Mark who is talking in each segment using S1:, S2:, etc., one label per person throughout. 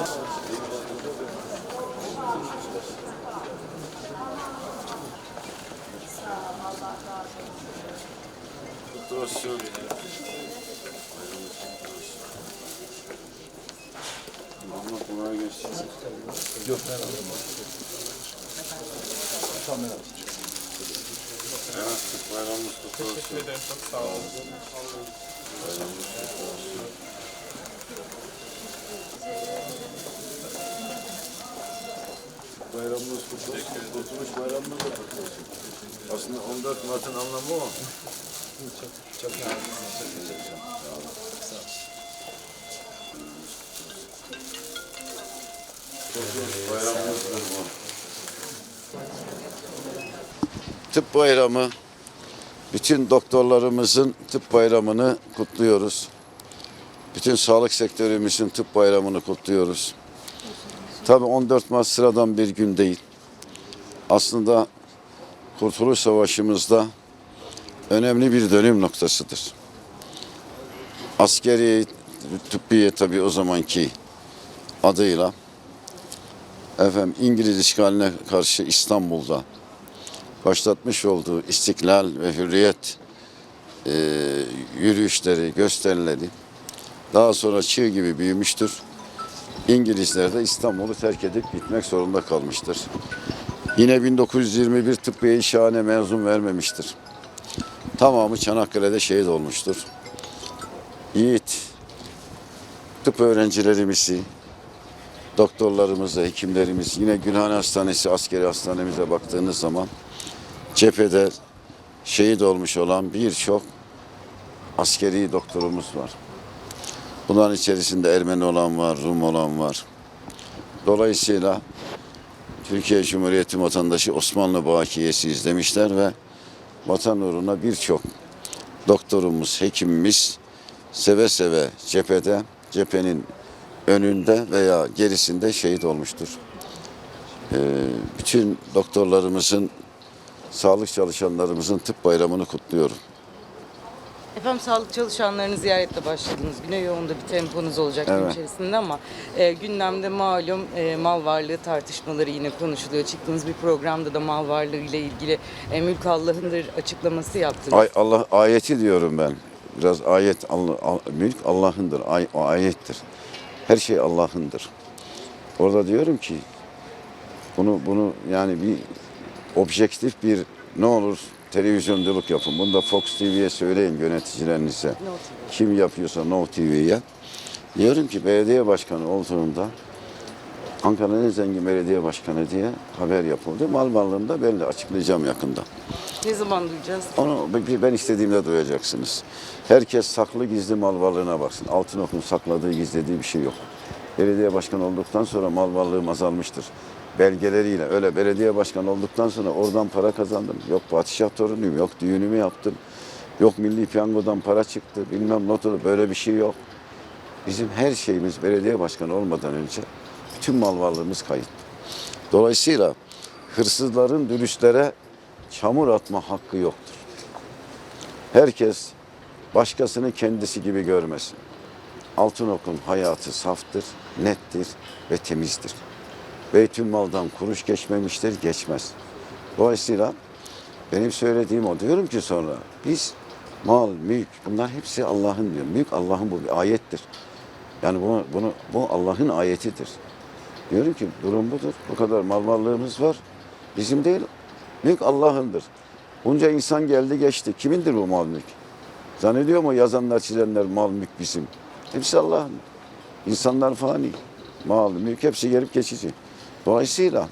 S1: Olsun. Allah kolay gelsin. Evet, bayramımız kutlu olsun.
S2: Teşekkür ederim. Çok sağ olun.
S1: Bayramımız kutlu olsun. Bayramımız kutlu olsun. Kurtuluş bayramımız da kutlu olsun. Aslında 14 Mart'ın anlamı o.
S2: Çok nazik.
S1: Bayramımızdır bu. Tıp bayramı, bütün doktorlarımızın tıp bayramını kutluyoruz. Bütün sağlık sektörümüzün tıp bayramını kutluyoruz. Tabii 14 Mart sıradan bir gün değil. Aslında Kurtuluş Savaşımızda önemli bir dönüm noktasıdır. Askeri tıbbiye tabii o zamanki adıyla efendim İngiliz işgaline karşı İstanbul'da başlatmış olduğu istiklal ve hürriyet e, yürüyüşleri, gösterileri daha sonra çığ gibi büyümüştür. İngilizler de İstanbul'u terk edip gitmek zorunda kalmıştır. Yine 1921 tıbbiye şahane mezun vermemiştir. Tamamı Çanakkale'de şehit olmuştur. Yiğit tıp öğrencilerimizi, doktorlarımıza, hekimlerimiz, yine Gülhane Hastanesi, askeri hastanemize baktığınız zaman cephede şehit olmuş olan birçok askeri doktorumuz var. Bunların içerisinde Ermeni olan var, Rum olan var. Dolayısıyla Türkiye Cumhuriyeti vatandaşı Osmanlı bakiyesiyiz demişler ve vatan uğruna birçok doktorumuz, hekimimiz seve seve cephede, cephenin önünde veya gerisinde şehit olmuştur. Ee, bütün doktorlarımızın, sağlık çalışanlarımızın tıp bayramını kutluyorum.
S3: Efendim sağlık çalışanlarını ziyaretle başladınız. Güne yoğunda bir temponuz olacak gün
S1: Evet.
S3: içerisinde ama e, gündemde malum e, mal varlığı tartışmaları yine konuşuluyor. Çıktığınız bir programda da mal varlığı ile ilgili e, mülk Allah'ındır açıklaması yaptınız.
S1: Ay, Allah ayeti diyorum ben. Biraz ayet, Allah, al- mülk Allah'ındır, ay, o ayettir. Her şey Allah'ındır. Orada diyorum ki bunu bunu yani bir objektif bir ne olur televizyonculuk yapın. Bunu da Fox TV'ye söyleyin yöneticilerinize.
S3: Ne oldu?
S1: Kim yapıyorsa No TV'ye. Diyorum ki belediye başkanı olduğunda Ankara'nın en zengin belediye başkanı diye haber yapıldı. Mal varlığını da ben de açıklayacağım yakında.
S3: Ne zaman duyacağız?
S1: Onu ben istediğimde duyacaksınız. Herkes saklı gizli mal varlığına baksın. Altınok'un sakladığı gizlediği bir şey yok. Belediye başkanı olduktan sonra mal varlığım azalmıştır. Belgeleriyle öyle belediye başkanı olduktan sonra oradan para kazandım. Yok padişah torunuyum, yok düğünümü yaptım. Yok milli piyangodan para çıktı, bilmem notu böyle bir şey yok. Bizim her şeyimiz belediye başkanı olmadan önce bütün mal varlığımız kayıt. Dolayısıyla hırsızların dürüstlere çamur atma hakkı yoktur. Herkes başkasını kendisi gibi görmesin. Altınok'un hayatı saftır, nettir ve temizdir. Beytülmal'dan kuruş geçmemiştir, geçmez. Dolayısıyla benim söylediğim o. Diyorum ki sonra biz mal, mülk bunlar hepsi Allah'ın diyor. Mülk Allah'ın bu bir ayettir. Yani bunu, bunu bu Allah'ın ayetidir. Diyorum ki durum budur. Bu kadar mal varlığımız var. Bizim değil. Mülk Allah'ındır. Bunca insan geldi geçti. Kimindir bu mal mülk? Zannediyor mu yazanlar çizenler mal mülk bizim? Hepsi Allah'ın. İnsanlar fani. Mal, mülk hepsi gelip geçici. Dolayısıyla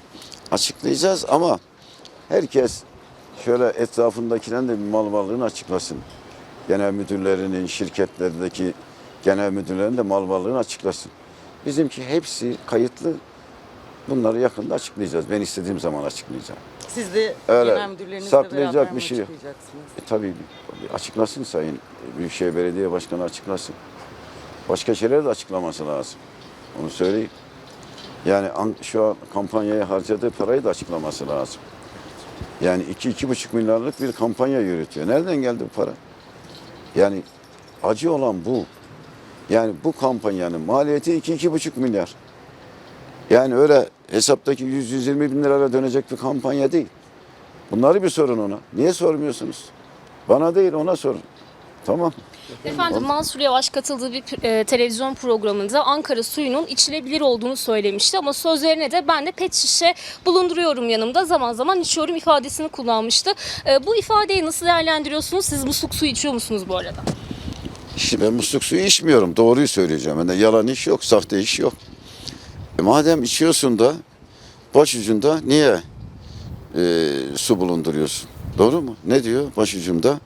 S1: açıklayacağız ama herkes şöyle etrafındakilerin de bir mal varlığını açıklasın. Genel müdürlerinin, şirketlerdeki genel müdürlerin de mal varlığını açıklasın. Bizimki hepsi kayıtlı. Bunları yakında açıklayacağız. Ben istediğim zaman açıklayacağım.
S3: Siz de
S1: Öyle,
S3: genel müdürlerinizle
S1: saklayacak
S3: beraber
S1: bir şey? E, tabii açıklasın Sayın Büyükşehir Belediye Başkanı açıklasın. Başka şeyleri de açıklaması lazım. Onu söyleyeyim. Yani an- şu an kampanyaya harcadığı parayı da açıklaması lazım. Yani iki, iki buçuk milyarlık bir kampanya yürütüyor. Nereden geldi bu para? Yani acı olan bu. Yani bu kampanyanın maliyeti 2-2,5 milyar. Yani öyle hesaptaki 100-120 bin liraya dönecek bir kampanya değil. Bunları bir sorun ona. Niye sormuyorsunuz? Bana değil ona sorun. Tamam.
S4: Efendim Mansur Yavaş katıldığı bir e, televizyon programında Ankara suyunun içilebilir olduğunu söylemişti ama sözlerine de ben de pet şişe bulunduruyorum yanımda zaman zaman içiyorum ifadesini kullanmıştı. E, bu ifadeyi nasıl değerlendiriyorsunuz? Siz musluk suyu içiyor musunuz bu arada?
S1: İşte ben musluk suyu içmiyorum. Doğruyu söyleyeceğim. Bende yalan iş yok, sahte iş yok. E madem içiyorsun da başucunda niye e, su bulunduruyorsun? Doğru mu? Ne diyor başucumda?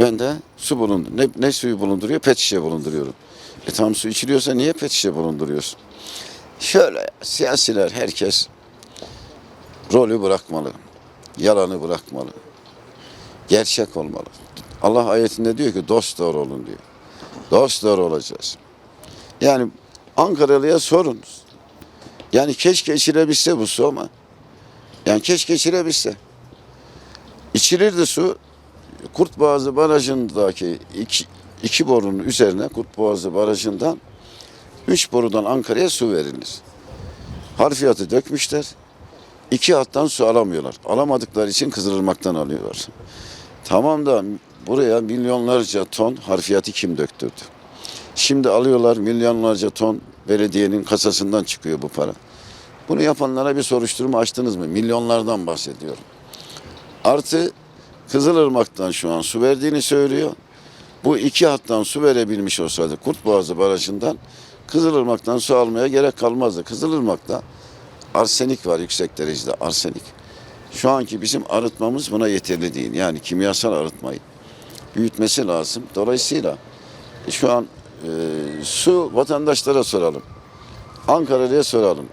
S1: Ben de su bulundur. Ne, ne suyu bulunduruyor? Pet şişe bulunduruyorum. E tam su içiliyorsa niye pet şişe bulunduruyorsun? Şöyle siyasiler herkes rolü bırakmalı. Yalanı bırakmalı. Gerçek olmalı. Allah ayetinde diyor ki dost doğru olun diyor. Dost doğru olacağız. Yani Ankaralı'ya sorun. Yani keşke içilebilse bu su ama. Yani keşke içilebilse. İçilirdi su. Kurtboğazı Barajı'ndaki iki, iki borunun üzerine Kurtboğazı Barajı'ndan üç borudan Ankara'ya su verilir. Harfiyatı dökmüşler. İki hattan su alamıyorlar. Alamadıkları için Kızılırmak'tan alıyorlar. Tamam da buraya milyonlarca ton harfiyatı kim döktürdü? Şimdi alıyorlar milyonlarca ton belediyenin kasasından çıkıyor bu para. Bunu yapanlara bir soruşturma açtınız mı? Milyonlardan bahsediyorum. Artı Kızılırmak'tan şu an su verdiğini söylüyor. Bu iki hattan su verebilmiş olsaydı Kurtboğazı Barajı'ndan Kızılırmak'tan su almaya gerek kalmazdı. Kızılırmak'ta arsenik var yüksek derecede arsenik. Şu anki bizim arıtmamız buna yeterli değil. Yani kimyasal arıtmayı büyütmesi lazım. Dolayısıyla şu an e, su vatandaşlara soralım. Ankara'ya soralım.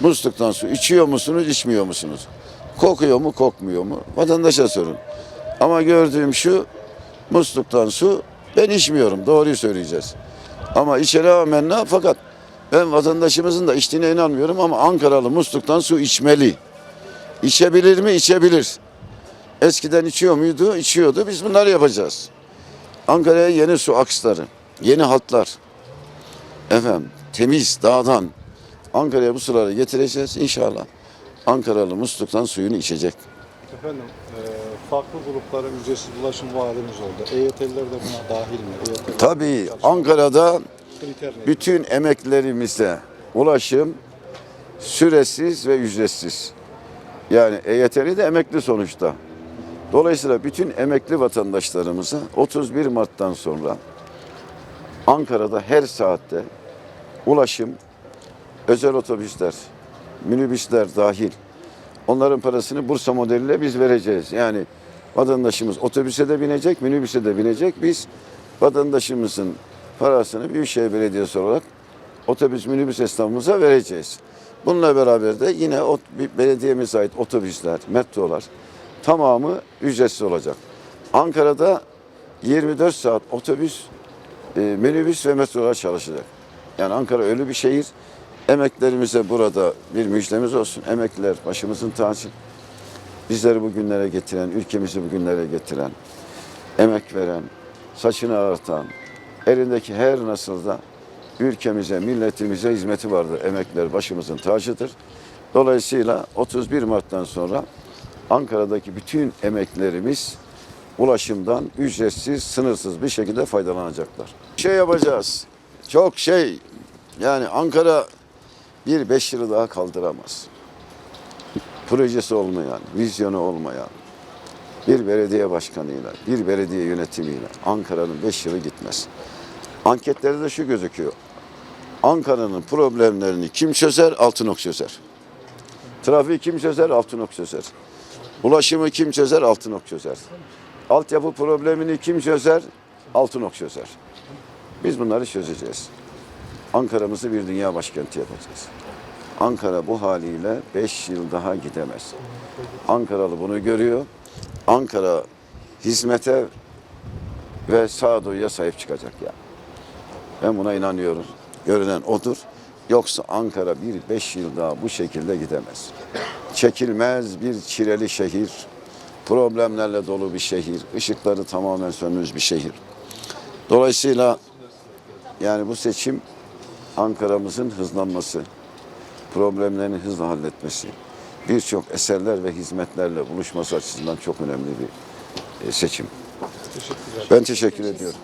S1: Musluktan su içiyor musunuz, içmiyor musunuz? Kokuyor mu, kokmuyor mu? Vatandaşa sorun. Ama gördüğüm şu, musluktan su ben içmiyorum. Doğruyu söyleyeceğiz. Ama içeri amenna fakat ben vatandaşımızın da içtiğine inanmıyorum ama Ankaralı musluktan su içmeli. İçebilir mi? İçebilir. Eskiden içiyor muydu? İçiyordu. Biz bunları yapacağız. Ankara'ya yeni su aksları, yeni hatlar. Efendim temiz dağdan Ankara'ya bu suları getireceğiz inşallah. Ankaralı musluktan suyunu içecek.
S5: Efendim, e, farklı gruplara ücretsiz ulaşım vaadimiz oldu. EYT'liler de buna dahil mi? EYT'liler
S1: Tabii Ankara'da bütün emeklerimize ulaşım süresiz ve ücretsiz. Yani EYT'li de emekli sonuçta. Dolayısıyla bütün emekli vatandaşlarımıza 31 Mart'tan sonra Ankara'da her saatte ulaşım, özel otobüsler, minibüsler dahil onların parasını Bursa modeliyle biz vereceğiz. Yani vatandaşımız otobüse de binecek, minibüse de binecek. Biz vatandaşımızın parasını Büyükşehir Belediyesi olarak otobüs minibüs esnafımıza vereceğiz. Bununla beraber de yine o, belediyemize ait otobüsler, metrolar tamamı ücretsiz olacak. Ankara'da 24 saat otobüs, e, minibüs ve metrolar çalışacak. Yani Ankara öyle bir şehir. Emeklerimize burada bir müjdemiz olsun. Emekliler başımızın tacı. Bizleri bugünlere getiren, ülkemizi bugünlere getiren, emek veren, saçını ağartan, elindeki her nasılda ülkemize, milletimize hizmeti vardır. Emekler başımızın tacıdır. Dolayısıyla 31 Mart'tan sonra Ankara'daki bütün emeklerimiz ulaşımdan ücretsiz, sınırsız bir şekilde faydalanacaklar. Şey yapacağız. Çok şey yani Ankara bir beş yılı daha kaldıramaz. Projesi olmayan, vizyonu olmayan bir belediye başkanıyla, bir belediye yönetimiyle Ankara'nın beş yılı gitmez. Anketlerde de şu gözüküyor. Ankara'nın problemlerini kim çözer? Altınok çözer. Trafiği kim çözer? Altınok çözer. Ulaşımı kim çözer? Altınok çözer. Altyapı problemini kim çözer? Altınok çözer. Biz bunları çözeceğiz. Ankara'mızı bir dünya başkenti yapacağız. Ankara bu haliyle 5 yıl daha gidemez. Ankaralı bunu görüyor. Ankara hizmete ve sağduyuya sahip çıkacak yani. Ben buna inanıyorum. Görünen odur. Yoksa Ankara bir beş yıl daha bu şekilde gidemez. Çekilmez bir çileli şehir, Problemlerle dolu bir şehir. ışıkları tamamen sönmüş bir şehir. Dolayısıyla yani bu seçim Ankara'mızın hızlanması, problemlerini hızla halletmesi, birçok eserler ve hizmetlerle buluşması açısından çok önemli bir e, seçim.
S5: Teşekkürler.
S1: Ben teşekkür ediyorum.